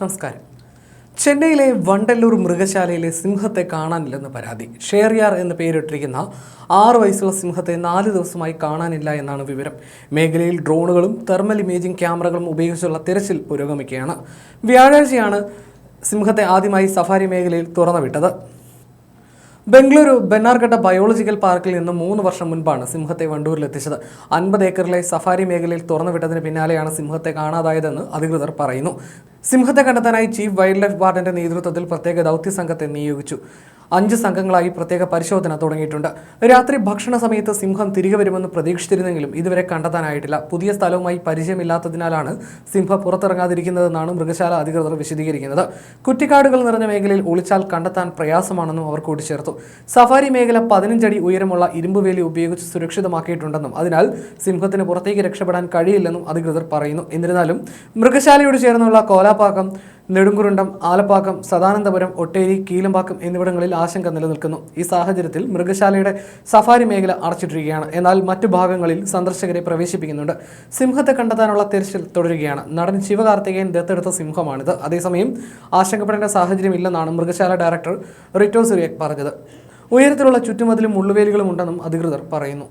നമസ്കാരം. ചെന്നൈയിലെ വണ്ടല്ലൂർ മൃഗശാലയിലെ സിംഹത്തെ കാണാനില്ലെന്ന് പരാതി. ഷേർയാർ എന്ന് പേരിട്ടിരിക്കുന്ന ആറ് വയസ്സുള്ള സിംഹത്തെ നാല് ദിവസമായി കാണാനില്ല എന്നാണ് വിവരം. മേഖലയിൽ ഡ്രോണുകളും തെർമൽ ഇമേജിംഗ് ക്യാമറകളും ഉപയോഗിച്ചുള്ള തിരച്ചിൽ പുരോഗമിക്കുകയാണ്. വ്യാഴാഴ്ചയാണ് സിംഹത്തെ ആദ്യമായി സഫാരി മേഖലയിൽ തുറന്നുവിട്ടത്. ബംഗളൂരു ബെന്നാർഘട്ട ബയോളജിക്കൽ പാർക്കിൽ നിന്ന് മൂന്ന് വർഷം മുൻപാണ് സിംഹത്തെ വണ്ടൂരിലെത്തിച്ചത് അൻപത് ഏക്കറിലെ സഫാരി മേഖലയിൽ തുറന്നുവിട്ടതിന് പിന്നാലെയാണ് സിംഹത്തെ കാണാതായതെന്ന് അധികൃതർ പറയുന്നു. സിംഹത്തെ കണ്ടെത്താനായി ചീഫ് വൈൽഡ് ലൈഫ് വാർഡന്റെ നേതൃത്വത്തിൽ പ്രത്യേക ദൗത്യ സംഘത്തെ നിയോഗിച്ചു. അഞ്ച് സംഘങ്ങളായി പ്രത്യേക പരിശോധന തുടങ്ങിയിട്ടുണ്ട്. രാത്രി ഭക്ഷണ സമയത്ത് സിംഹം തിരികെ വരുമെന്ന് പ്രതീക്ഷിച്ചിരുന്നെങ്കിലും ഇതുവരെ കണ്ടെത്താനായിട്ടില്ല. പുതിയ സ്ഥലവുമായി പരിചയമില്ലാത്തതിനാലാണ് സിംഹം പുറത്തിറങ്ങാതിരിക്കുന്നതെന്നാണ് മൃഗശാല അധികൃതർ വിശദീകരിക്കുന്നത്. കുറ്റിക്കാടുകൾ നിറഞ്ഞ മേഖലയിൽ ഒളിച്ചാൽ കണ്ടെത്താൻ പ്രയാസമാണെന്നും അവർ കൂട്ടിച്ചേർത്തു. സഫാരി മേഖല പതിനഞ്ചടി ഉയരമുള്ള ഇരുമ്പുവേലി ഉപയോഗിച്ച് സുരക്ഷിതമാക്കിയിട്ടുണ്ടെന്നും അതിനാൽ സിംഹത്തിന് പുറത്തേക്ക് രക്ഷപ്പെടാൻ കഴിയില്ലെന്നും അധികൃതർ പറയുന്നു. എന്നിരുന്നാലും മൃഗശാലയോട് ചേർന്നുള്ള കോലാപ്പാക്കം നെടുങ്കുരുണ്ടം ആലപ്പാക്കം സദാനന്ദപുരം ഒട്ടേരി കീലമ്പാക്കം എന്നിവിടങ്ങളിൽ ആശങ്ക നിലനിൽക്കുന്നു. ഈ സാഹചര്യത്തിൽ മൃഗശാലയുടെ സഫാരി മേഖല അടച്ചിട്ടിരിക്കുകയാണ്. എന്നാൽ മറ്റു ഭാഗങ്ങളിൽ സന്ദർശകരെ പ്രവേശിപ്പിക്കുന്നുണ്ട്. സിംഹത്തെ കണ്ടെത്താനുള്ള തിരച്ചിൽ തുടരുകയാണ്. നടൻ ശിവകാർത്തികേയൻ ദത്തെടുത്ത സിംഹമാണിത്. അതേസമയം ആശങ്കപ്പെടേണ്ട സാഹചര്യമില്ലെന്നാണ് മൃഗശാല ഡയറക്ടർ റിറ്റോ സുരിയക് പറഞ്ഞത്. ഉയരത്തിലുള്ള ചുറ്റുമതിലും മുള്ളുവേലികളും ഉണ്ടെന്നും അധികൃതർ പറയുന്നു.